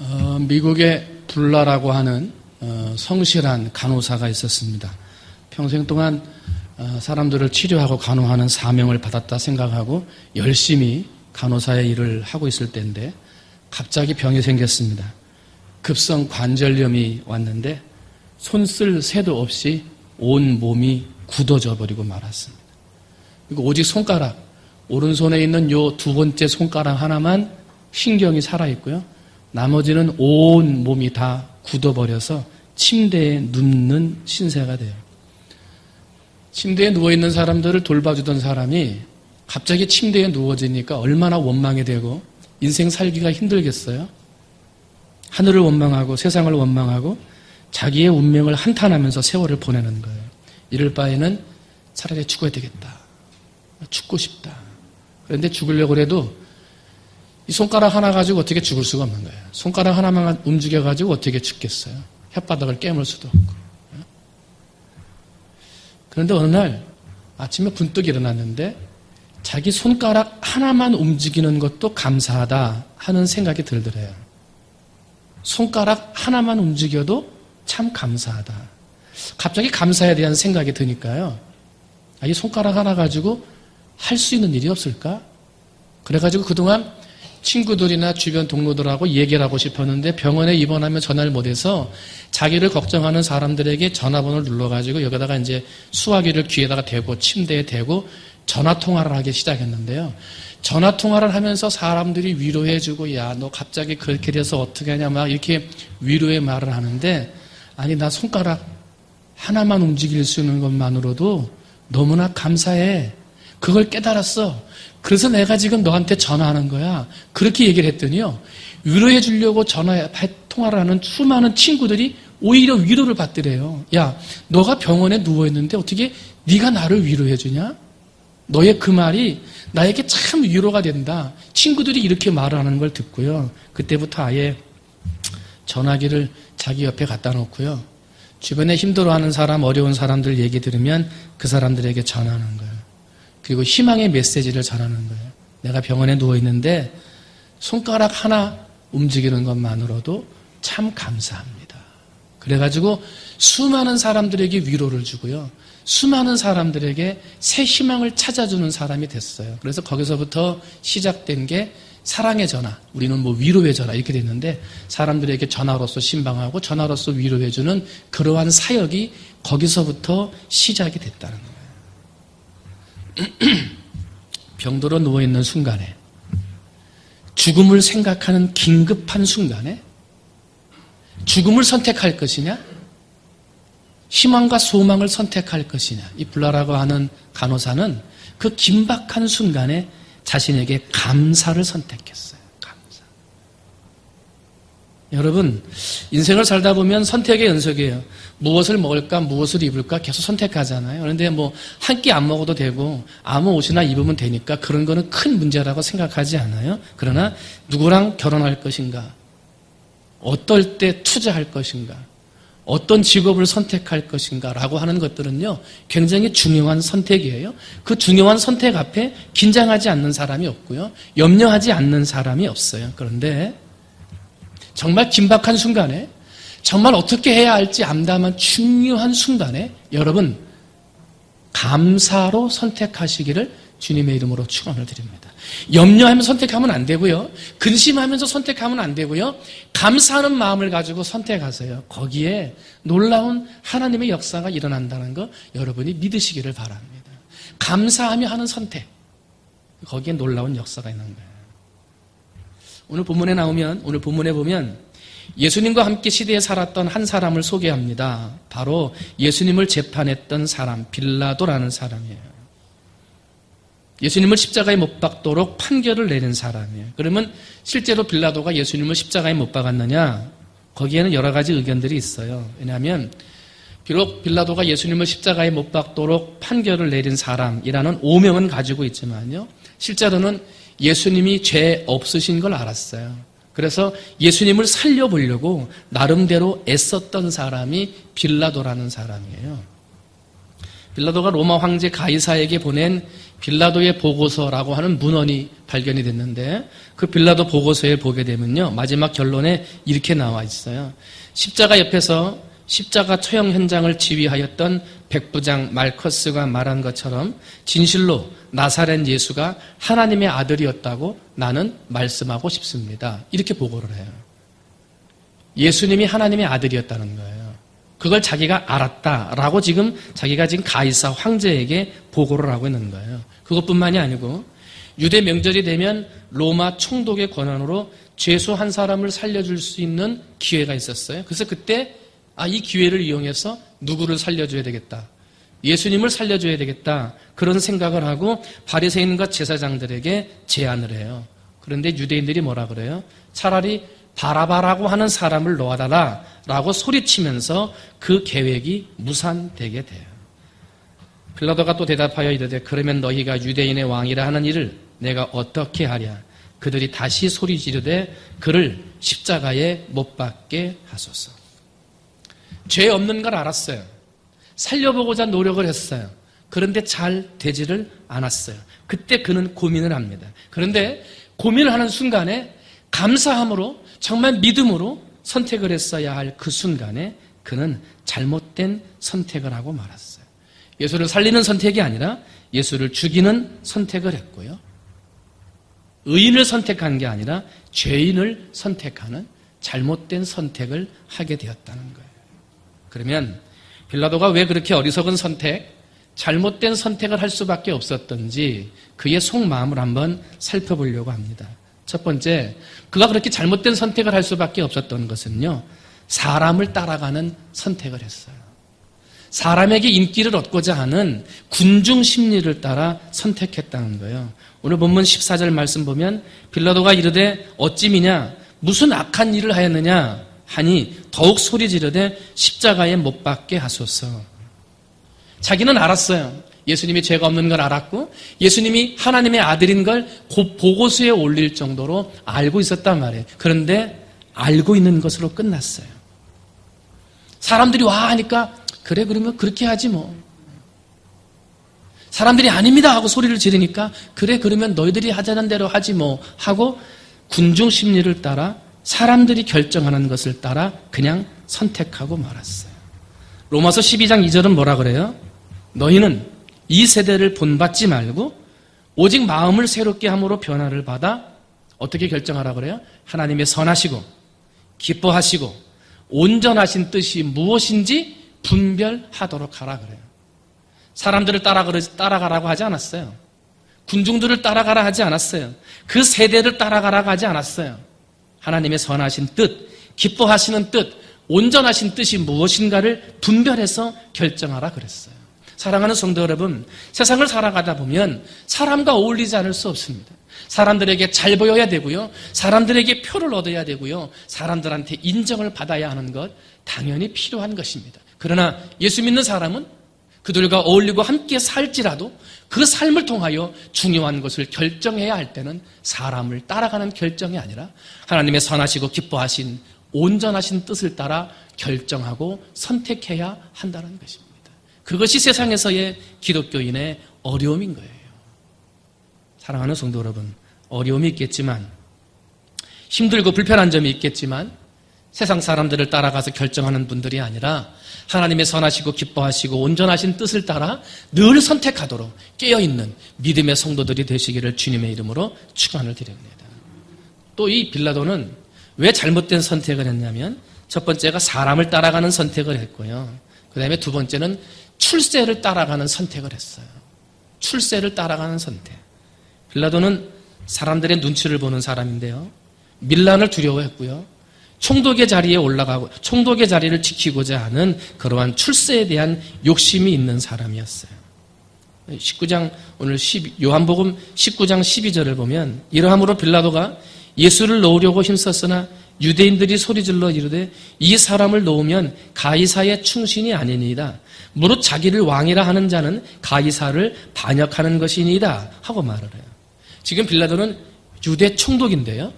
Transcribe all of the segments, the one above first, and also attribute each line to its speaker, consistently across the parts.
Speaker 1: 어, 미국의 불라라고 하는 어, 성실한 간호사가 있었습니다. 평생 동안 어, 사람들을 치료하고 간호하는 사명을 받았다 생각하고 열심히 간호사의 일을 하고 있을 때인데 갑자기 병이 생겼습니다. 급성 관절염이 왔는데 손 쓸 새도 없이 온 몸이 굳어져 버리고 말았습니다. 그리고 오직 손가락, 오른손에 있는 요 두 번째 손가락 하나만 신경이 살아있고요. 나머지는 온 몸이 다 굳어버려서 침대에 눕는 신세가 돼요. 침대에 누워있는 사람들을 돌봐주던 사람이 갑자기 침대에 누워지니까 얼마나 원망이 되고 인생 살기가 힘들겠어요? 하늘을 원망하고 세상을 원망하고 자기의 운명을 한탄하면서 세월을 보내는 거예요. 이럴 바에는 차라리 죽어야 되겠다. 죽고 싶다. 그런데 죽으려고 해도 이 손가락 하나 가지고 어떻게 죽을 수가 없는 거예요. 손가락 하나만 움직여 가지고 어떻게 죽겠어요. 혓바닥을 깨물 수도 없고. 그런데 어느 날 아침에 분뚝 일어났는데 자기 손가락 하나만 움직이는 것도 감사하다 하는 생각이 들더래요. 손가락 하나만 움직여도 참 감사하다. 갑자기 감사에 대한 생각이 드니까요. 아, 이 손가락 하나 가지고 할 수 있는 일이 없을까? 그래가지고 그동안 친구들이나 주변 동료들하고 얘기를 하고 싶었는데 병원에 입원하면 전화를 못해서 자기를 걱정하는 사람들에게 전화번호를 눌러가지고 여기다가 이제 수화기를 귀에다가 대고 침대에 대고 전화 통화를 하기 시작했는데요. 전화 통화를 하면서 사람들이 위로해주고 야 너 갑자기 그렇게 돼서 어떻게 하냐 막 이렇게 위로의 말을 하는데 아니 나 손가락 하나만 움직일 수 있는 것만으로도 너무나 감사해. 그걸 깨달았어. 그래서 내가 지금 너한테 전화하는 거야. 그렇게 얘기를 했더니요. 위로해 주려고 전화 통화를 하는 수많은 친구들이 오히려 위로를 받더래요. 야, 너가 병원에 누워 있는데 어떻게 네가 나를 위로해 주냐? 너의 그 말이 나에게 참 위로가 된다. 친구들이 이렇게 말을 하는 걸 듣고요. 그때부터 아예 전화기를 자기 옆에 갖다 놓고요. 주변에 힘들어하는 사람, 어려운 사람들 얘기 들으면 그 사람들에게 전하는 거예요. 그리고 희망의 메시지를 전하는 거예요. 내가 병원에 누워 있는데 손가락 하나 움직이는 것만으로도 참 감사합니다. 그래가지고 수많은 사람들에게 위로를 주고요. 수많은 사람들에게 새 희망을 찾아주는 사람이 됐어요. 그래서 거기서부터 시작된 게 사랑의 전화, 우리는 뭐 위로의 전화 이렇게 됐는데 사람들에게 전화로서 신방하고 전화로서 위로해주는 그러한 사역이 거기서부터 시작이 됐다는 거예요. 병들어 누워있는 순간에 죽음을 생각하는 긴급한 순간에 죽음을 선택할 것이냐? 희망과 소망을 선택할 것이냐? 이 불라라고 하는 간호사는 그 긴박한 순간에 자신에게 감사를 선택했어요. 여러분, 인생을 살다 보면 선택의 연속이에요. 무엇을 먹을까, 무엇을 입을까 계속 선택하잖아요. 그런데 뭐, 한 끼 안 먹어도 되고, 아무 옷이나 입으면 되니까 그런 거는 큰 문제라고 생각하지 않아요. 그러나, 누구랑 결혼할 것인가, 어떨 때 투자할 것인가, 어떤 직업을 선택할 것인가 라고 하는 것들은요, 굉장히 중요한 선택이에요. 그 중요한 선택 앞에 긴장하지 않는 사람이 없고요, 염려하지 않는 사람이 없어요. 그런데, 정말 긴박한 순간에 정말 어떻게 해야 할지 암담한 중요한 순간에 여러분 감사로 선택하시기를 주님의 이름으로 축원을 드립니다. 염려하면 선택하면 안 되고요. 근심하면서 선택하면 안 되고요. 감사하는 마음을 가지고 선택하세요. 거기에 놀라운 하나님의 역사가 일어난다는 거 여러분이 믿으시기를 바랍니다. 감사하며 하는 선택. 거기에 놀라운 역사가 있는 거예요. 오늘 본문에 나오면, 오늘 본문에 보면 예수님과 함께 시대에 살았던 한 사람을 소개합니다. 바로 예수님을 재판했던 사람, 빌라도라는 사람이에요. 예수님을 십자가에 못 박도록 판결을 내린 사람이에요. 그러면 실제로 빌라도가 예수님을 십자가에 못 박았느냐? 거기에는 여러 가지 의견들이 있어요. 왜냐하면 비록 빌라도가 예수님을 십자가에 못 박도록 판결을 내린 사람이라는 오명은 가지고 있지만요. 실제로는 예수님이 죄 없으신 걸 알았어요. 그래서 예수님을 살려보려고 나름대로 애썼던 사람이 빌라도라는 사람이에요. 빌라도가 로마 황제 가이사에게 보낸 빌라도의 보고서라고 하는 문헌이 발견이 됐는데 그 빌라도 보고서에 보게 되면요. 마지막 결론에 이렇게 나와 있어요. 십자가 옆에서 십자가 처형 현장을 지휘하였던 백부장 말커스가 말한 것처럼 진실로 나사렛 예수가 하나님의 아들이었다고 나는 말씀하고 싶습니다. 이렇게 보고를 해요. 예수님이 하나님의 아들이었다는 거예요. 그걸 자기가 알았다라고 지금 자기가 지금 가이사 황제에게 보고를 하고 있는 거예요. 그것뿐만이 아니고 유대 명절이 되면 로마 총독의 권한으로 죄수 한 사람을 살려줄 수 있는 기회가 있었어요. 그래서 그때 아, 이 기회를 이용해서 누구를 살려줘야 되겠다. 예수님을 살려줘야 되겠다. 그런 생각을 하고 바리새인과 제사장들에게 제안을 해요. 그런데 유대인들이 뭐라 그래요? 차라리 바라바라고 하는 사람을 놓아달라 라고 소리치면서 그 계획이 무산되게 돼요. 빌라도가 또 대답하여 이르되 그러면 너희가 유대인의 왕이라 하는 일을 내가 어떻게 하랴 그들이 다시 소리 지르되 그를 십자가에 못 박게 하소서. 죄 없는 걸 알았어요. 살려보고자 노력을 했어요. 그런데 잘 되지를 않았어요. 그때 그는 고민을 합니다. 그런데 고민을 하는 순간에 감사함으로 정말 믿음으로 선택을 했어야 할 그 순간에 그는 잘못된 선택을 하고 말았어요. 예수를 살리는 선택이 아니라 예수를 죽이는 선택을 했고요. 의인을 선택한 게 아니라 죄인을 선택하는 잘못된 선택을 하게 되었다는 거예요. 그러면 빌라도가 왜 그렇게 어리석은 선택, 잘못된 선택을 할 수밖에 없었던지 그의 속마음을 한번 살펴보려고 합니다. 첫 번째, 그가 그렇게 잘못된 선택을 할 수밖에 없었던 것은요, 사람을 따라가는 선택을 했어요. 사람에게 인기를 얻고자 하는 군중 심리를 따라 선택했다는 거예요. 오늘 본문 14절 말씀 보면 빌라도가 이르되 어찌미냐 무슨 악한 일을 하였느냐 하니 더욱 소리 지르되 십자가에 못 박게 하소서. 자기는 알았어요. 예수님이 죄가 없는 걸 알았고 예수님이 하나님의 아들인 걸 보고서에 올릴 정도로 알고 있었단 말이에요. 그런데 알고 있는 것으로 끝났어요. 사람들이 와 하니까 그래 그러면 그렇게 하지 뭐. 사람들이 아닙니다 하고 소리를 지르니까 그래 그러면 너희들이 하자는 대로 하지 뭐 하고 군중 심리를 따라 사람들이 결정하는 것을 따라 그냥 선택하고 말았어요. 로마서 12장 2절은 뭐라 그래요? 너희는 이 세대를 본받지 말고 오직 마음을 새롭게 함으로 변화를 받아 어떻게 결정하라 그래요? 하나님의 선하시고 기뻐하시고 온전하신 뜻이 무엇인지 분별하도록 하라 그래요. 사람들을 따라가라고 하지 않았어요. 군중들을 따라가라 하지 않았어요. 그 세대를 따라가라고 하지 않았어요. 하나님의 선하신 뜻, 기뻐하시는 뜻, 온전하신 뜻이 무엇인가를 분별해서 결정하라 그랬어요. 사랑하는 성도 여러분, 세상을 살아가다 보면 사람과 어울리지 않을 수 없습니다. 사람들에게 잘 보여야 되고요. 사람들에게 표를 얻어야 되고요. 사람들한테 인정을 받아야 하는 것 당연히 필요한 것입니다. 그러나 예수 믿는 사람은 그들과 어울리고 함께 살지라도 그 삶을 통하여 중요한 것을 결정해야 할 때는 사람을 따라가는 결정이 아니라 하나님의 선하시고 기뻐하신 온전하신 뜻을 따라 결정하고 선택해야 한다는 것입니다. 그것이 세상에서의 기독교인의 어려움인 거예요. 사랑하는 성도 여러분, 어려움이 있겠지만, 힘들고 불편한 점이 있겠지만, 세상 사람들을 따라가서 결정하는 분들이 아니라 하나님의 선하시고 기뻐하시고 온전하신 뜻을 따라 늘 선택하도록 깨어있는 믿음의 성도들이 되시기를 주님의 이름으로 축원을 드립니다. 또 이 빌라도는 왜 잘못된 선택을 했냐면 첫 번째가 사람을 따라가는 선택을 했고요. 그 다음에 두 번째는 출세를 따라가는 선택을 했어요. 출세를 따라가는 선택. 빌라도는 사람들의 눈치를 보는 사람인데요. 밀란을 두려워했고요. 총독의 자리에 올라가고 총독의 자리를 지키고자 하는 그러한 출세에 대한 욕심이 있는 사람이었어요. 19장 오늘 10, 요한복음 19장 12절을 보면 이러함으로 빌라도가 예수를 놓으려고 힘썼으나 유대인들이 소리질러 이르되 이 사람을 놓으면 가이사의 충신이 아니니이다. 무릇 자기를 왕이라 하는 자는 가이사를 반역하는 것이니이다 하고 말을 해요. 지금 빌라도는 유대 총독인데요.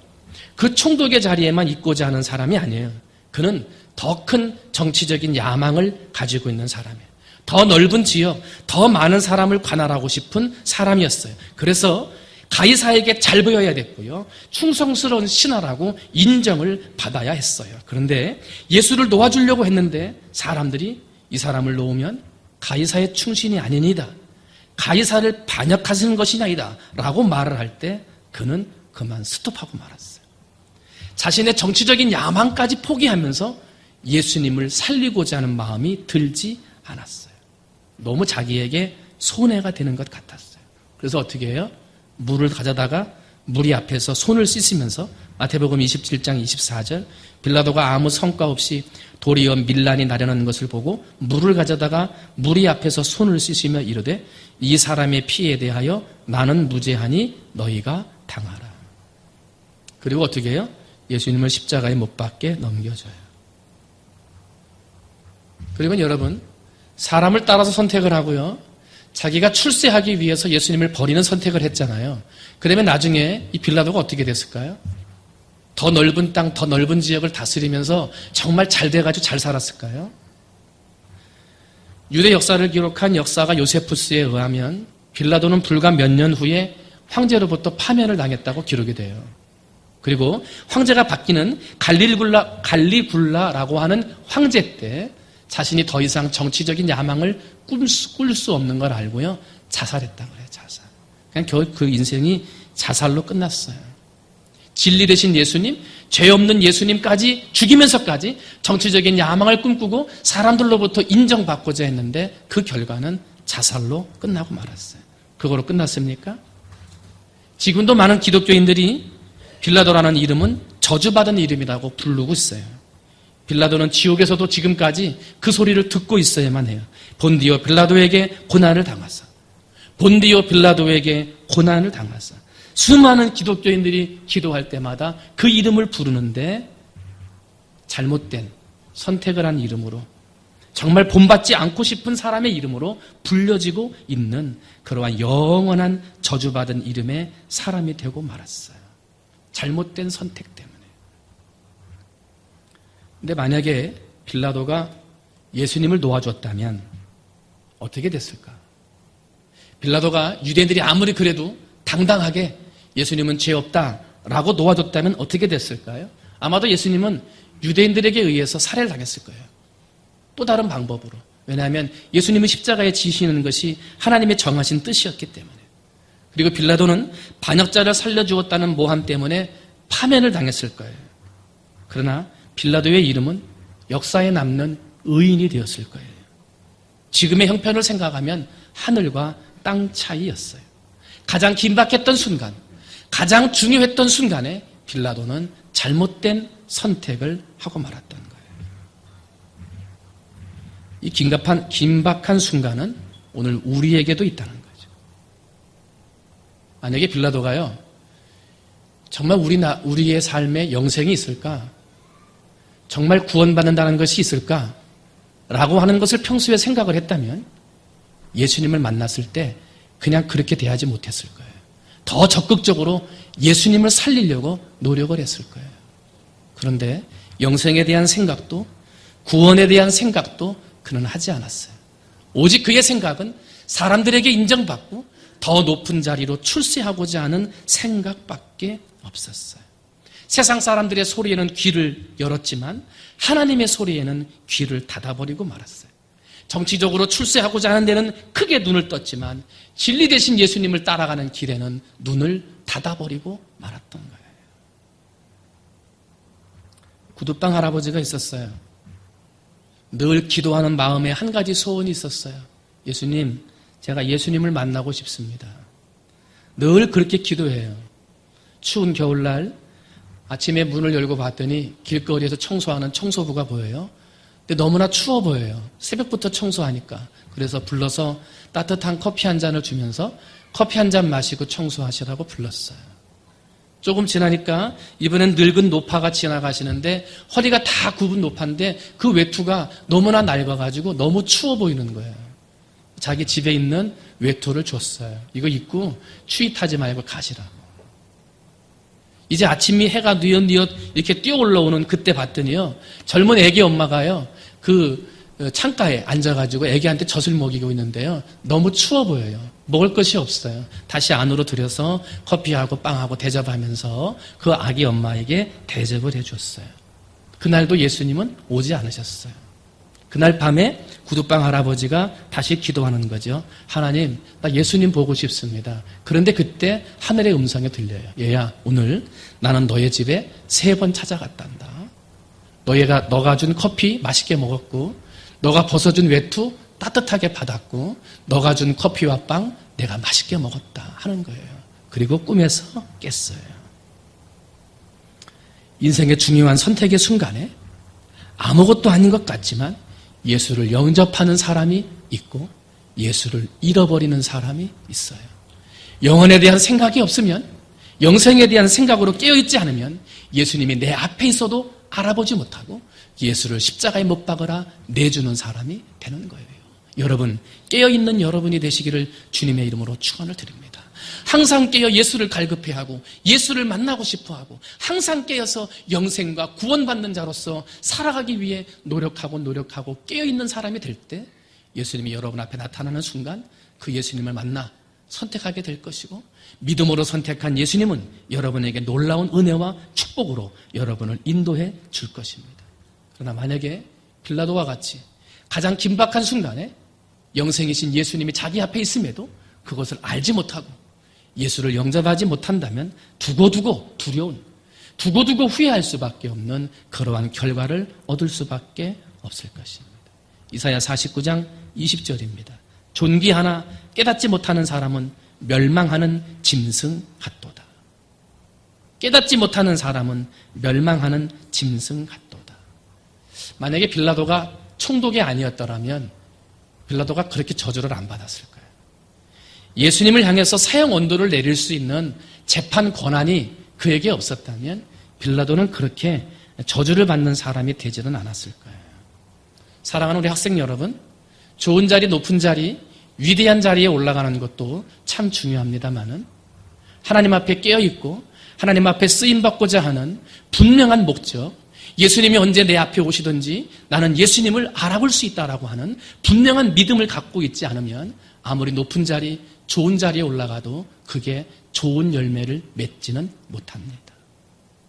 Speaker 1: 그 총독의 자리에만 있고자 하는 사람이 아니에요. 그는 더 큰 정치적인 야망을 가지고 있는 사람이에요. 더 넓은 지역, 더 많은 사람을 관할하고 싶은 사람이었어요. 그래서 가이사에게 잘 보여야 됐고요. 충성스러운 신하라고 인정을 받아야 했어요. 그런데 예수를 놓아주려고 했는데 사람들이 이 사람을 놓으면 가이사의 충신이 아니니다. 가이사를 반역하시는 것이 아니다. 라고 말을 할 때 그는 그만 스톱하고 말았어요. 자신의 정치적인 야망까지 포기하면서 예수님을 살리고자 하는 마음이 들지 않았어요. 너무 자기에게 손해가 되는 것 같았어요. 그래서 어떻게 해요? 물을 가져다가 무리 앞에서 손을 씻으면서 마태복음 27장 24절 빌라도가 아무 성과 없이 도리어 밀란이 나려는 것을 보고 물을 가져다가 무리 앞에서 손을 씻으며 이르되 이 사람의 피에 대하여 나는 무죄하니 너희가 당하라. 그리고 어떻게 해요? 예수님을 십자가에 못 박게 넘겨줘요. 그러면 여러분 사람을 따라서 선택을 하고요. 자기가 출세하기 위해서 예수님을 버리는 선택을 했잖아요. 그러면 나중에 이 빌라도가 어떻게 됐을까요? 더 넓은 땅, 더 넓은 지역을 다스리면서 정말 잘 돼가지고 잘 살았을까요? 유대 역사를 기록한 역사가 요세푸스에 의하면 빌라도는 불과 몇 년 후에 황제로부터 파면을 당했다고 기록이 돼요. 그리고 황제가 바뀌는 갈릴굴라, 갈리굴라라고 하는 황제 때 자신이 더 이상 정치적인 야망을 꿀 수, 꿀 수 없는 걸 알고요. 자살했다 그래요, 자살. 그냥 겨우 그 인생이 자살로 끝났어요. 진리 대신 예수님, 죄 없는 예수님까지 죽이면서까지 정치적인 야망을 꿈꾸고 사람들로부터 인정받고자 했는데 그 결과는 자살로 끝나고 말았어요. 그거로 끝났습니까? 지금도 많은 기독교인들이 빌라도라는 이름은 저주받은 이름이라고 부르고 있어요. 빌라도는 지옥에서도 지금까지 그 소리를 듣고 있어야만 해요. 본디오 빌라도에게 고난을 당하사. 본디오 빌라도에게 고난을 당하사. 수많은 기독교인들이 기도할 때마다 그 이름을 부르는데 잘못된 선택을 한 이름으로 정말 본받지 않고 싶은 사람의 이름으로 불려지고 있는 그러한 영원한 저주받은 이름의 사람이 되고 말았어요. 잘못된 선택 때문에. 근데 만약에 빌라도가 예수님을 놓아줬다면 어떻게 됐을까? 빌라도가 유대인들이 아무리 그래도 당당하게 예수님은 죄 없다 라고 놓아줬다면 어떻게 됐을까요? 아마도 예수님은 유대인들에게 의해서 살해를 당했을 거예요. 또 다른 방법으로. 왜냐하면 예수님은 십자가에 지시는 것이 하나님의 정하신 뜻이었기 때문에. 그리고 빌라도는 반역자를 살려주었다는 모함 때문에 파면을 당했을 거예요. 그러나 빌라도의 이름은 역사에 남는 의인이 되었을 거예요. 지금의 형편을 생각하면 하늘과 땅 차이였어요. 가장 긴박했던 순간, 가장 중요했던 순간에 빌라도는 잘못된 선택을 하고 말았던 거예요. 이 긴박한, 긴박한 순간은 오늘 우리에게도 있다는 거죠. 만약에 빌라도가요, 정말 우리 나, 우리의 삶에 영생이 있을까? 정말 구원받는다는 것이 있을까? 라고 하는 것을 평소에 생각을 했다면 예수님을 만났을 때 그냥 그렇게 대하지 못했을 거예요. 더 적극적으로 예수님을 살리려고 노력을 했을 거예요. 그런데 영생에 대한 생각도 구원에 대한 생각도 그는 하지 않았어요. 오직 그의 생각은 사람들에게 인정받고 더 높은 자리로 출세하고자 하는 생각밖에 없었어요. 세상 사람들의 소리에는 귀를 열었지만 하나님의 소리에는 귀를 닫아버리고 말았어요. 정치적으로 출세하고자 하는 데는 크게 눈을 떴지만 진리 대신 예수님을 따라가는 길에는 눈을 닫아버리고 말았던 거예요. 구두방 할아버지가 있었어요. 늘 기도하는 마음에 한 가지 소원이 있었어요. 예수님, 제가 예수님을 만나고 싶습니다. 늘 그렇게 기도해요. 추운 겨울날 아침에 문을 열고 봤더니 길거리에서 청소하는 청소부가 보여요. 근데 너무나 추워 보여요. 새벽부터 청소하니까. 그래서 불러서 따뜻한 커피 한 잔을 주면서 커피 한 잔 마시고 청소하시라고 불렀어요. 조금 지나니까 이번엔 늙은 노파가 지나가시는데 허리가 다 굽은 노파인데 그 외투가 너무나 낡아가지고 너무 추워 보이는 거예요. 자기 집에 있는 외투를 줬어요. 이거 입고 추위 타지 말고 가시라고. 이제 아침이 해가 뉘엿뉘엿 이렇게 뛰어 올라오는 그때 봤더니요. 젊은 애기 엄마가요. 그 어, 창가에 앉아가지고 애기한테 젖을 먹이고 있는데요. 너무 추워 보여요. 먹을 것이 없어요. 다시 안으로 들여서 커피하고 빵하고 대접하면서 그 아기 엄마에게 대접을 해줬어요. 그날도 예수님은 오지 않으셨어요. 그날 밤에 구두방 할아버지가 다시 기도하는 거죠. 하나님, 나 예수님 보고 싶습니다. 그런데 그때 하늘의 음성이 들려요. 얘야, 오늘 나는 너의 집에 세 번 찾아갔단다. 너희가, 너가 준 커피 맛있게 먹었고, 너가 벗어준 외투 따뜻하게 받았고, 너가 준 커피와 빵 내가 맛있게 먹었다. 하는 거예요. 그리고 꿈에서 깼어요. 인생의 중요한 선택의 순간에 아무것도 아닌 것 같지만 예수를 영접하는 사람이 있고 예수를 잃어버리는 사람이 있어요. 영혼에 대한 생각이 없으면 영생에 대한 생각으로 깨어있지 않으면 예수님이 내 앞에 있어도 알아보지 못하고 예수를 십자가에 못 박으라 내주는 사람이 되는 거예요. 여러분, 깨어있는 여러분이 되시기를 주님의 이름으로 축원을 드립니다. 항상 깨어 예수를 갈급해하고 예수를 만나고 싶어하고 항상 깨어서 영생과 구원받는 자로서 살아가기 위해 노력하고 노력하고 깨어있는 사람이 될 때 예수님이 여러분 앞에 나타나는 순간 그 예수님을 만나 선택하게 될 것이고 믿음으로 선택한 예수님은 여러분에게 놀라운 은혜와 축복으로 여러분을 인도해 줄 것입니다. 그러나 만약에 빌라도와 같이 가장 긴박한 순간에 영생이신 예수님이 자기 앞에 있음에도 그것을 알지 못하고 예수를 영접하지 못한다면 두고두고 두려운, 두고두고 후회할 수밖에 없는 그러한 결과를 얻을 수밖에 없을 것입니다. 이사야 49장 20절입니다. 존귀 하나 깨닫지 못하는 사람은 멸망하는 짐승 같도다. 깨닫지 못하는 사람은 멸망하는 짐승 같도다. 만약에 빌라도가 총독이 아니었더라면 빌라도가 그렇게 저주를 안 받았을 거예요. 예수님을 향해서 사형 언도를 내릴 수 있는 재판 권한이 그에게 없었다면 빌라도는 그렇게 저주를 받는 사람이 되지는 않았을 거예요. 사랑하는 우리 학생 여러분, 좋은 자리, 높은 자리, 위대한 자리에 올라가는 것도 참 중요합니다만은 하나님 앞에 깨어 있고 하나님 앞에 쓰임 받고자 하는 분명한 목적, 예수님이 언제 내 앞에 오시든지 나는 예수님을 알아볼 수 있다라고 하는 분명한 믿음을 갖고 있지 않으면 아무리 높은 자리, 좋은 자리에 올라가도 그게 좋은 열매를 맺지는 못합니다.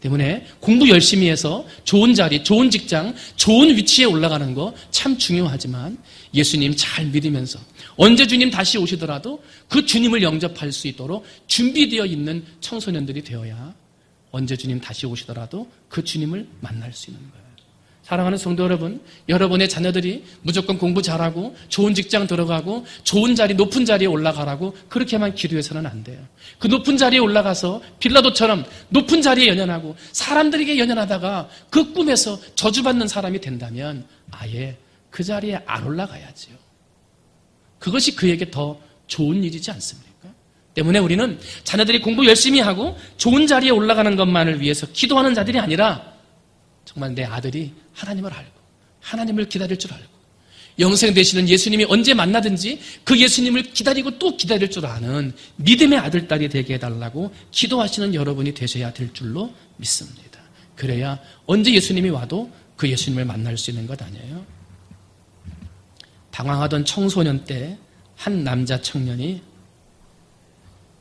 Speaker 1: 때문에 공부 열심히 해서 좋은 자리, 좋은 직장, 좋은 위치에 올라가는 거 참 중요하지만 예수님 잘 믿으면서 언제 주님 다시 오시더라도 그 주님을 영접할 수 있도록 준비되어 있는 청소년들이 되어야 언제 주님 다시 오시더라도 그 주님을 만날 수 있는 거예요. 사랑하는 성도 여러분, 여러분의 자녀들이 무조건 공부 잘하고 좋은 직장 들어가고 좋은 자리, 높은 자리에 올라가라고 그렇게만 기도해서는 안 돼요. 그 높은 자리에 올라가서 빌라도처럼 높은 자리에 연연하고 사람들에게 연연하다가 그 꿈에서 저주받는 사람이 된다면 아예 그 자리에 안 올라가야지요. 그것이 그에게 더 좋은 일이지 않습니까? 때문에 우리는 자녀들이 공부 열심히 하고 좋은 자리에 올라가는 것만을 위해서 기도하는 자들이 아니라 정말 내 아들이 하나님을 알고 하나님을 기다릴 줄 알고 영생 되시는 예수님이 언제 만나든지 그 예수님을 기다리고 또 기다릴 줄 아는 믿음의 아들, 딸이 되게 해달라고 기도하시는 여러분이 되셔야 될 줄로 믿습니다. 그래야 언제 예수님이 와도 그 예수님을 만날 수 있는 것 아니에요? 당황하던 청소년 때 한 남자 청년이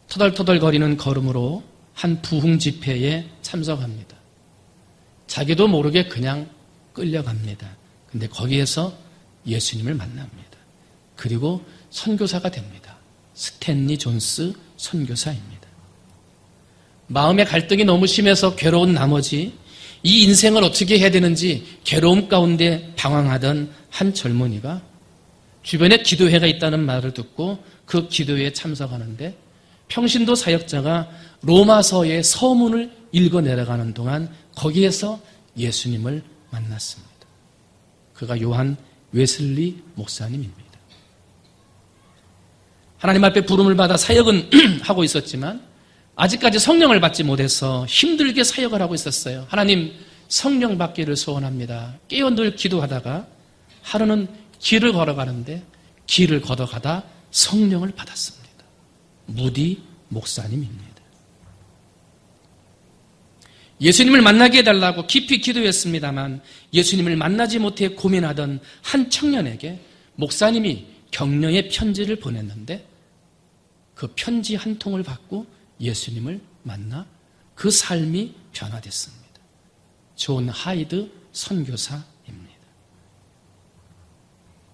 Speaker 1: 터덜터덜거리는 걸음으로 한 부흥 집회에 참석합니다. 자기도 모르게 그냥 끌려갑니다. 근데 거기에서 예수님을 만납니다. 그리고 선교사가 됩니다. 스탠리 존스 선교사입니다. 마음의 갈등이 너무 심해서 괴로운 나머지 이 인생을 어떻게 해야 되는지 괴로움 가운데 방황하던 한 젊은이가 주변에 기도회가 있다는 말을 듣고 그 기도회에 참석하는데 평신도 사역자가 로마서의 서문을 읽어 내려가는 동안 거기에서 예수님을 만났습니다. 그가 요한 웨슬리 목사님입니다. 하나님 앞에 부름을 받아 사역은 하고 있었지만 아직까지 성령을 받지 못해서 힘들게 사역을 하고 있었어요. 하나님 성령 받기를 소원합니다. 깨어 늘 기도하다가 하루는 길을 걸어가는데 길을 걷어가다 성령을 받았습니다. 무디 목사님입니다. 예수님을 만나게 해달라고 깊이 기도했습니다만 예수님을 만나지 못해 고민하던 한 청년에게 목사님이 격려의 편지를 보냈는데 그 편지 한 통을 받고 예수님을 만나 그 삶이 변화됐습니다. 존 하이드 선교사입니다.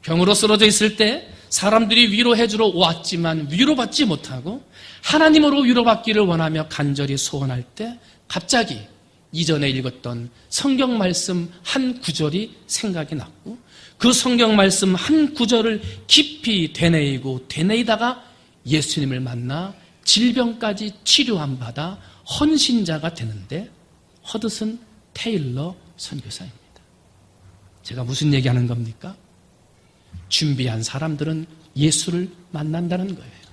Speaker 1: 병으로 쓰러져 있을 때 사람들이 위로해주러 왔지만 위로받지 못하고 하나님으로 위로받기를 원하며 간절히 소원할 때 갑자기 이전에 읽었던 성경 말씀 한 구절이 생각이 났고 그 성경 말씀 한 구절을 깊이 되뇌이고 되뇌이다가 예수님을 만나 질병까지 치료한 받아 헌신자가 되는데 허드슨 테일러 선교사입니다. 제가 무슨 얘기하는 겁니까? 준비한 사람들은 예수를 만난다는 거예요.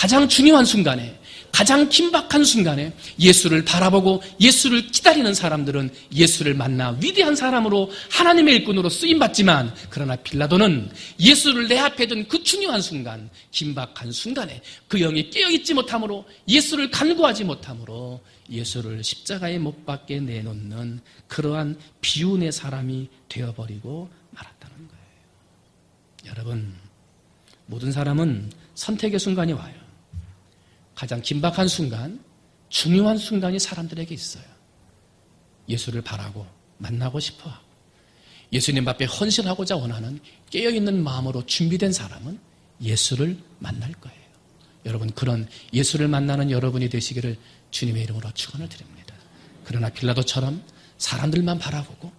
Speaker 1: 가장 중요한 순간에 가장 긴박한 순간에 예수를 바라보고 예수를 기다리는 사람들은 예수를 만나 위대한 사람으로 하나님의 일꾼으로 쓰임 받지만 그러나 빌라도는 예수를 내 앞에 둔 그 중요한 순간 긴박한 순간에 그 영이 깨어 있지 못함으로 예수를 간구하지 못함으로 예수를 십자가에 못 박게 내놓는 그러한 비운의 사람이 되어버리고 말았다는 거예요. 여러분 모든 사람은 선택의 순간이 와요. 가장 긴박한 순간, 중요한 순간이 사람들에게 있어요. 예수를 바라고 만나고 싶어 하고 예수님 앞에 헌신하고자 원하는 깨어있는 마음으로 준비된 사람은 예수를 만날 거예요. 여러분, 그런 예수를 만나는 여러분이 되시기를 주님의 이름으로 축원을 드립니다. 그러나 빌라도처럼 사람들만 바라보고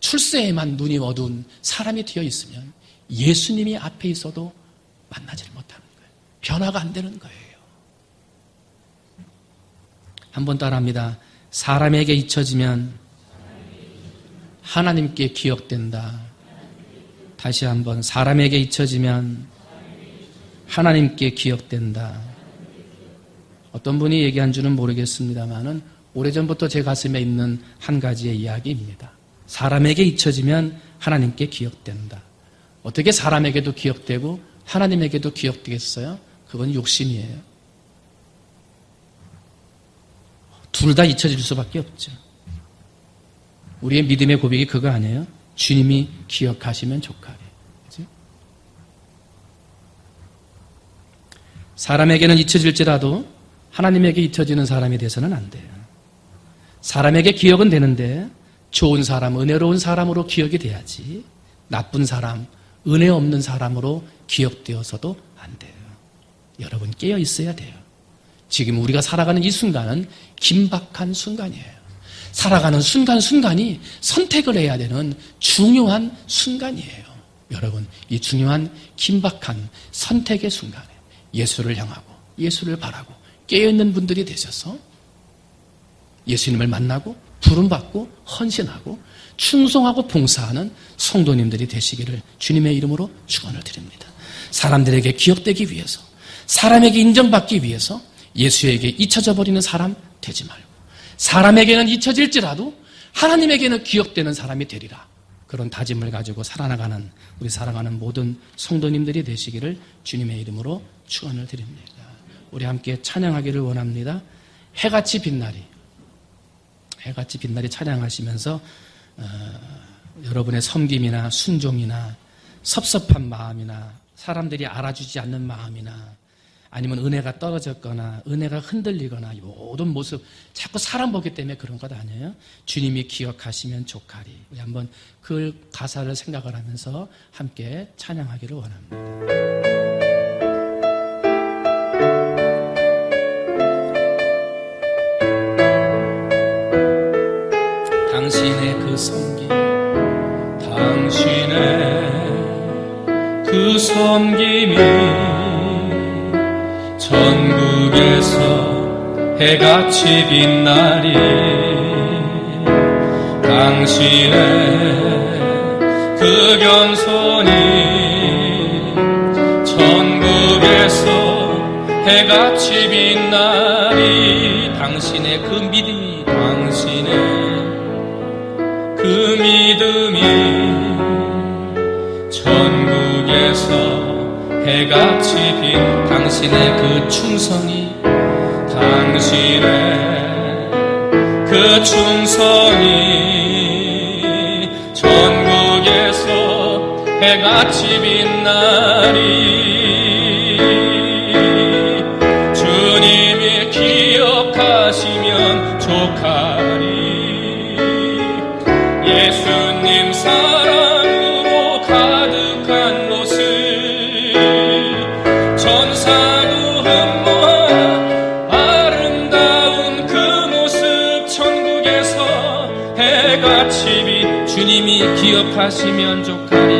Speaker 1: 출세에만 눈이 어두운 사람이 되어 있으면 예수님이 앞에 있어도 만나지를 못하는 거예요. 변화가 안 되는 거예요. 한번 따라합니다. 사람에게 잊혀지면 하나님께 기억된다. 다시 한번 사람에게 잊혀지면 하나님께 기억된다. 어떤 분이 얘기한 줄은 모르겠습니다만은 오래전부터 제 가슴에 있는 한 가지의 이야기입니다. 사람에게 잊혀지면 하나님께 기억된다. 어떻게 사람에게도 기억되고 하나님에게도 기억되겠어요? 그건 욕심이에요. 둘 다 잊혀질 수밖에 없죠. 우리의 믿음의 고백이 그거 아니에요? 주님이 기억하시면. 그치? 사람에게는 잊혀질지라도 하나님에게 잊혀지는 사람이 돼서는 안 돼요. 사람에게 기억은 되는데 좋은 사람, 은혜로운 사람으로 기억이 돼야지 나쁜 사람, 은혜 없는 사람으로 기억되어서도 안 돼요. 여러분 깨어 있어야 돼요. 지금 우리가 살아가는 이 순간은 긴박한 순간이에요. 살아가는 순간순간이 선택을 해야 되는 중요한 순간이에요. 여러분, 이 중요한 긴박한 선택의 순간에 예수를 향하고 예수를 바라고 깨어있는 분들이 되셔서 예수님을 만나고 부름받고 헌신하고 충성하고 봉사하는 성도님들이 되시기를 주님의 이름으로 축원을 드립니다. 사람들에게 기억되기 위해서 사람에게 인정받기 위해서 예수에게 잊혀져 버리는 사람 되지 말고 사람에게는 잊혀질지라도 하나님에게는 기억되는 사람이 되리라. 그런 다짐을 가지고 살아나가는 우리 살아가는 모든 성도님들이 되시기를 주님의 이름으로 축원을 드립니다. 우리 함께 찬양하기를 원합니다. 해같이 빛나리. 해같이 빛나리 찬양하시면서 어, 여러분의 섬김이나 순종이나 섭섭한 마음이나 사람들이 알아주지 않는 마음이나 아니면 은혜가 떨어졌거나 은혜가 흔들리거나 모든 모습 자꾸 사람 보기 때문에 그런 것 아니에요? 주님이 기억하시면 좋가리. 우리 한번 그 가사를 생각을 하면서 함께 찬양하기를 원합니다. 당신의 그 섬김, 당신의 그 섬김이 해같이 빛나리 당신의 그 겸손이 전국에서 해같이 빛나리 당신의 그 믿음이 당신의 그 믿음이 전국에서 해같이 빛 당신의 그 충성이 당신의 그
Speaker 2: 충성이 전국에서 해같이 빛나리 기억하시면 족하리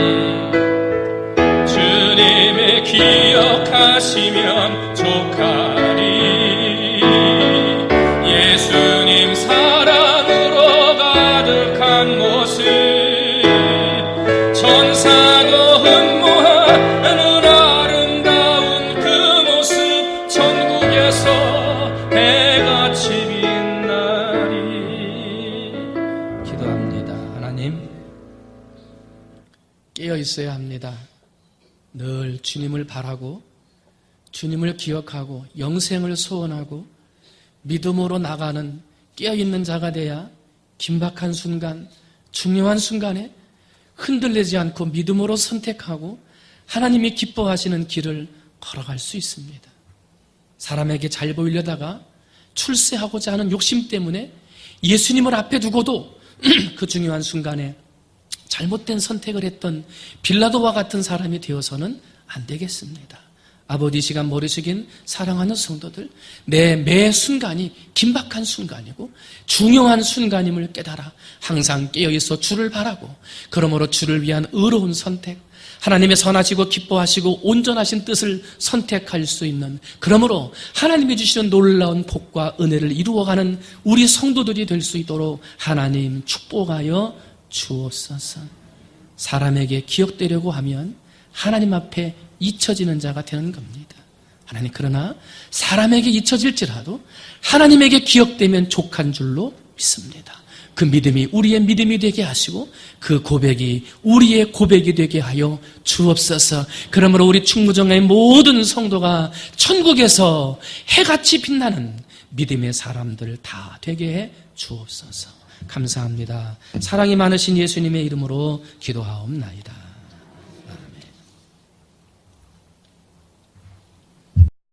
Speaker 1: 깨어 있어야 합니다. 늘 주님을 바라고 주님을 기억하고 영생을 소원하고 믿음으로 나가는 깨어 있는 자가 돼야 긴박한 순간, 중요한 순간에 흔들리지 않고 믿음으로 선택하고 하나님이 기뻐하시는 길을 걸어갈 수 있습니다. 사람에게 잘 보이려다가 출세하고자 하는 욕심 때문에 예수님을 앞에 두고도 그 중요한 순간에 잘못된 선택을 했던 빌라도와 같은 사람이 되어서는 안 되겠습니다. 아버지 시간 모르시긴 사랑하는 성도들, 내 매 순간이 긴박한 순간이고 중요한 순간임을 깨달아 항상 깨어 있어 주를 바라고 그러므로 주를 위한 의로운 선택, 하나님의 선하시고 기뻐하시고 온전하신 뜻을 선택할 수 있는 그러므로 하나님이 주시는 놀라운 복과 은혜를 이루어가는 우리 성도들이 될 수 있도록 하나님 축복하여 주옵소서. 사람에게 기억되려고 하면 하나님 앞에 잊혀지는 자가 되는 겁니다. 하나님 그러나 사람에게 잊혀질지라도 하나님에게 기억되면 족한 줄로 믿습니다. 그 믿음이 우리의 믿음이 되게 하시고 그 고백이 우리의 고백이 되게 하여 주옵소서. 그러므로 우리 충무정의 모든 성도가 천국에서 해같이 빛나는 믿음의 사람들 다 되게 해 주옵소서. 감사합니다. 사랑이 많으신 예수님의 이름으로 기도하옵나이다.